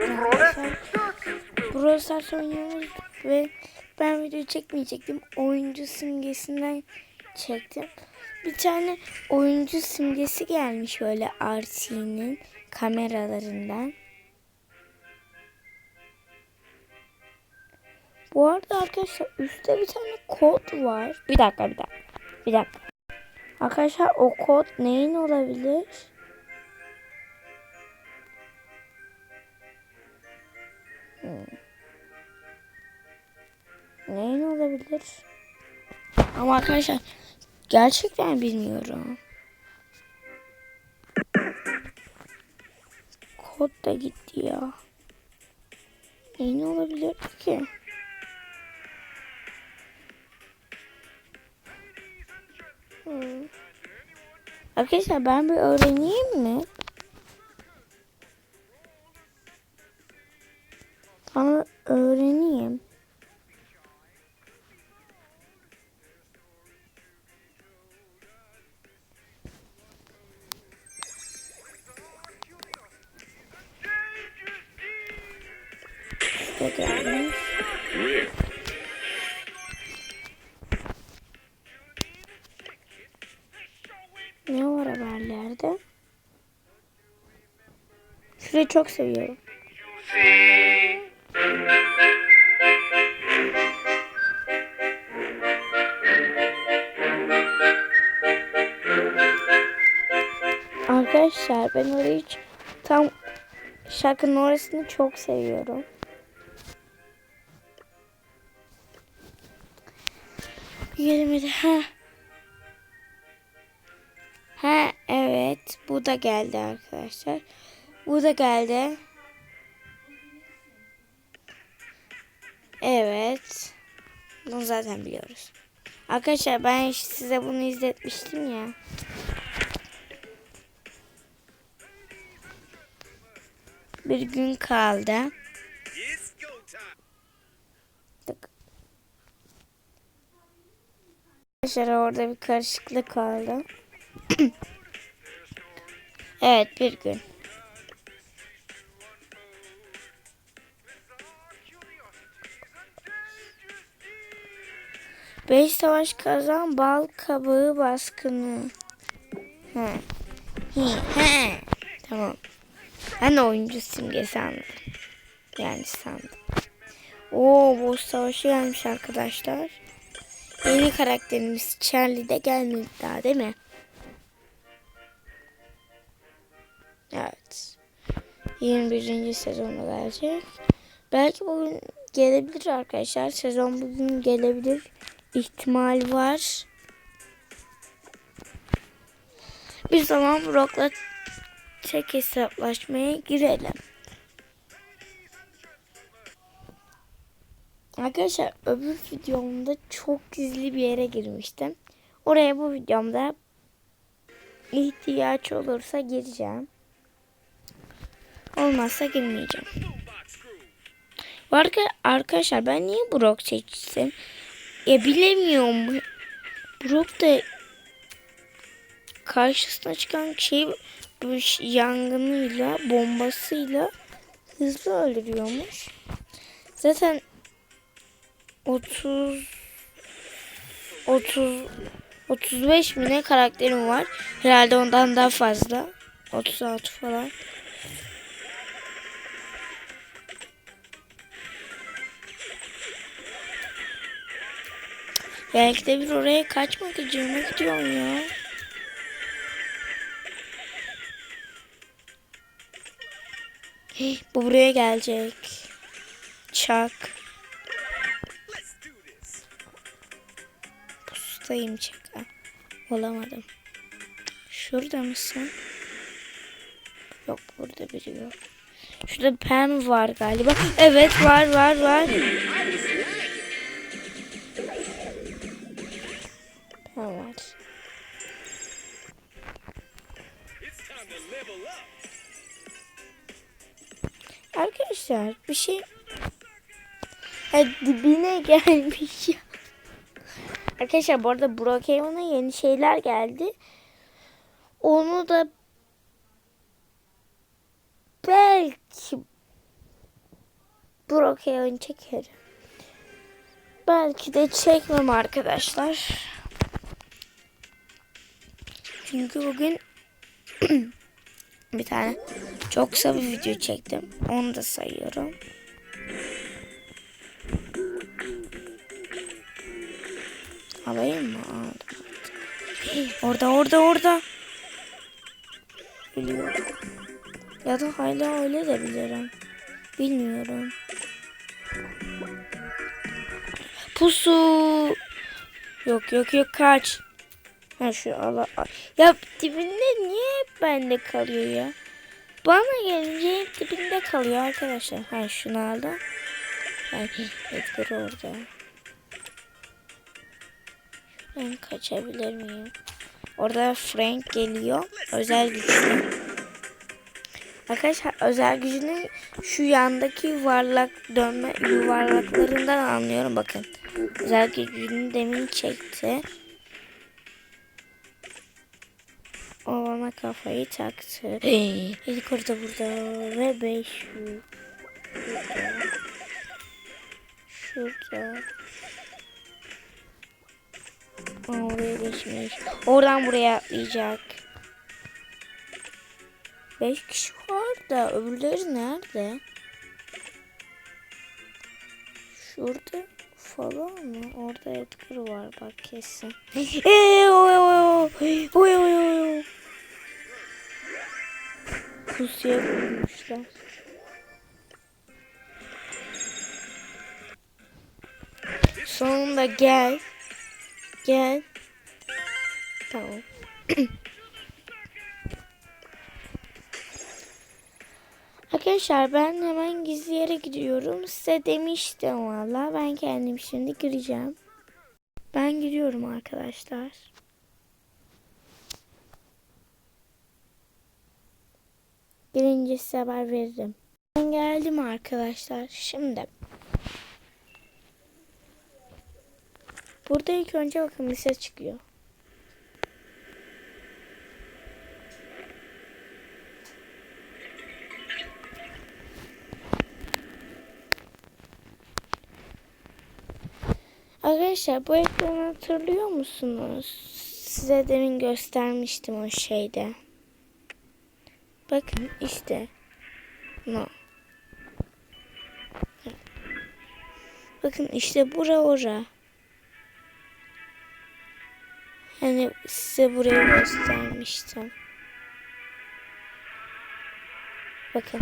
Arkadaşlar Brawl Stars oynuyoruz ve ben video çekmeyecektim. Oyuncu simgesinden çektim. Bir tane oyuncu simgesi gelmiş böyle RC'nin kameralarından. Bu arada arkadaşlar üstte bir tane kod var. Bir dakika bir dakika. Bir dakika. Arkadaşlar o kod neyin olabilir? Hmm. Neyin olabilir? Ama arkadaşlar gerçekten bilmiyorum. Kod da gitti ya. Neyin olabilir ki? Hmm. Arkadaşlar ben bir öğreneyim mi? Gelmiş. Ne var haberlerde? Şurayı çok seviyorum. Arkadaşlar ben orayı tam şarkının orasını çok seviyorum. Gelmedi. Ha. Ha evet. Bu da geldi arkadaşlar. Bu da geldi. Evet. Bunu zaten biliyoruz. Arkadaşlar ben size bunu izletmiştim ya. Bir gün kaldı. Arkadaşlar orada bir karışıklık oldu. evet bir gün. Beş savaş kazan bal kabağı baskını. He. He. He. Tamam. Ben de oyuncu simgesi anladım. Yani sandım. Oo boss savaşı gelmiş arkadaşlar. Yeni karakterimiz Charlie de gelmedi daha değil mi? Evet. 21. sezonu gelecek. Belki bugün gelebilir arkadaşlar. Sezon bugün gelebilir. İhtimal var. Bir zaman Brock'la tek hesaplaşmaya girelim. Arkadaşlar öbür videomda çok gizli bir yere girmiştim. Oraya bu videomda ihtiyaç olursa gireceğim. Olmazsa girmeyeceğim. Arka, arkadaşlar ben niye Brock seçtim? Ya bilemiyorum. Brock da karşısına çıkan şey yangınıyla, bombasıyla hızlı öldürüyormuş. Zaten 30 30 35 mi ne karakterim var. Herhalde ondan daha fazla. 36 falan. Belki de bir oraya kaçma gücüme gidiyorsun ya. Hih, Bu buraya gelecek. Çak. Pustayım çaka. Olamadım. Şurada mısın? Yok burada biri yok. Şurada Pam var galiba. Evet var var var. Pam var. Arkadaşlar bir şey ha, dibine gelmiş ya. Arkadaşlar bu arada Brookhaven'a yeni şeyler geldi. Onu da belki Brookhaven çekerim. Belki de çekmem arkadaşlar. Çünkü bugün bir tane çok kısa bir video çektim. Onu da sayıyorum. Alayım mı? Aldım. Orada orada orada. Biliyorum. Ya da hala öyle de bilirim. Bilmiyorum. Pusu. Yok yok yok kaç. Ha şu ala. al. Ya dibinde niye hep bende kalıyor ya? Bana gelince dibinde kalıyor arkadaşlar. Ha şunu aldım. Ay Edgar orada. Ben kaçabilir miyim? Orada Frank geliyor. Özel güçlü. Arkadaşlar özel gücünün şu yandaki yuvarlak dönme yuvarlaklarından anlıyorum bakın. Özel gücünü demin çekti. O bana kafayı taktı. İlk orada burada ve 5 şurada. Şurada. Oraya geçmiş. Oradan buraya atlayacak. Beş kişi var da öbürleri nerede? Şurada falan mı? Orada Edgar var bak kesin. Pusuya koymuşlar. Sonunda gel. Gel. Tamam. Arkadaşlar ben hemen gizli yere gidiyorum. Size demiştim valla. Ben kendim şimdi gireceğim. Ben gidiyorum arkadaşlar. Girince size haber veririm. Ben geldim arkadaşlar. Şimdi. Burada ilk önce bakın bir ses çıkıyor. Arkadaşlar bu ekranı hatırlıyor musunuz? Size demin göstermiştim o şeyde. Bakın işte. No. Bakın işte bura ora. Size burayı göstermiştim. Bakın.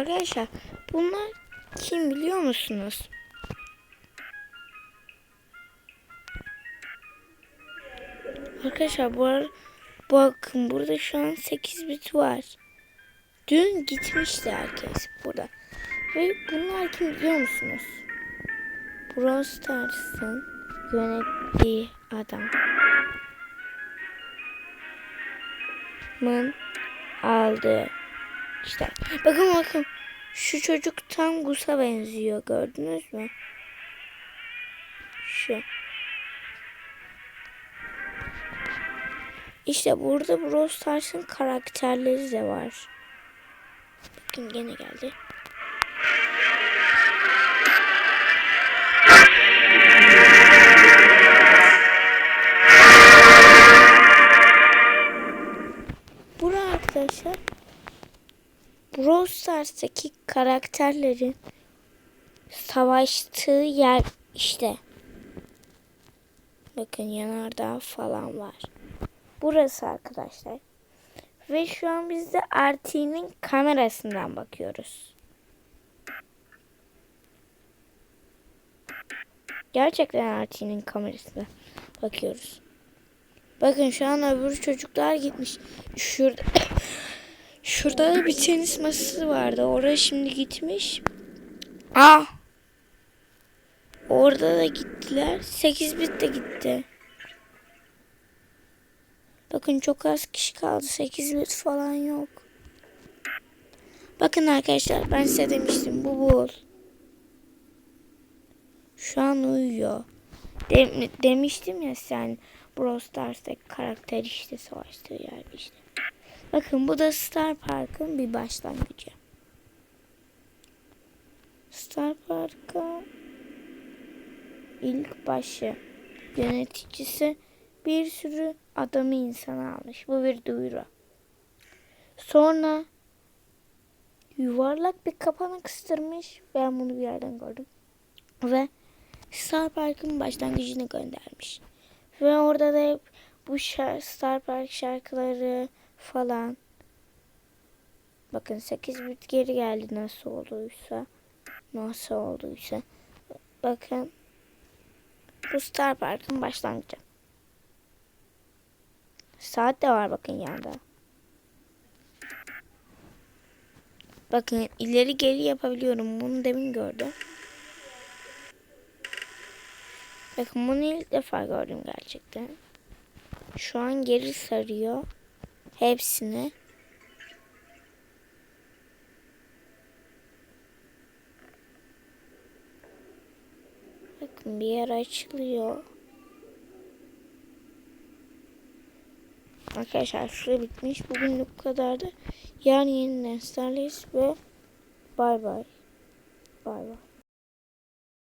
Arkadaşlar bunlar kim biliyor musunuz? Arkadaşlar bu ar- bakın burada şu an 8 bit var. Dün gitmişti herkes burada. Ve bunlar kim biliyor musunuz? Brawl Stars'ın yönettiği adam. Mın aldığı işte bakın bakın şu çocuk tam Gus'a benziyor gördünüz mü? Şu. İşte burada Brawl Stars'ın karakterleri de var. Bakın gene geldi. Stars'taki karakterlerin savaştığı yer işte. Bakın yanardağ falan var. Burası arkadaşlar. Ve şu an biz de RT'nin kamerasından bakıyoruz. Gerçekten RT'nin kamerasına bakıyoruz. Bakın şu an öbür çocuklar gitmiş. Şurada Şurada da bir tenis masası vardı. Oraya şimdi gitmiş. Aa! Orada da gittiler. 8 bit de gitti. Bakın çok az kişi kaldı. 8 bit falan yok. Bakın arkadaşlar ben size demiştim bu bul. Şu an uyuyor. Dem- demiştim ya sen Brawl Stars'taki karakter işte savaştığı yerde işte. Bakın bu da Star Park'ın bir başlangıcı. Star Park'a ilk başı yöneticisi bir sürü adamı insana almış. Bu bir duyuru. Sonra yuvarlak bir kapana kıstırmış. Ben bunu bir yerden gördüm. Ve Star Park'ın başlangıcını göndermiş. Ve orada da hep bu şar- Star Park şarkıları falan. Bakın 8 bit geri geldi nasıl olduysa. Nasıl olduysa. Bakın. Bu Star Park'ın başlangıcı. Saat de var bakın yanında. Bakın ileri geri yapabiliyorum. Bunu demin gördüm. Bakın bunu ilk defa gördüm gerçekten. Şu an geri sarıyor. Hepsini. Bakın bir yer açılıyor. Arkadaşlar süre bitmiş. Bugünlük bu kadardı. Yarın yeniden Starlays ve bay bay. Bay bay.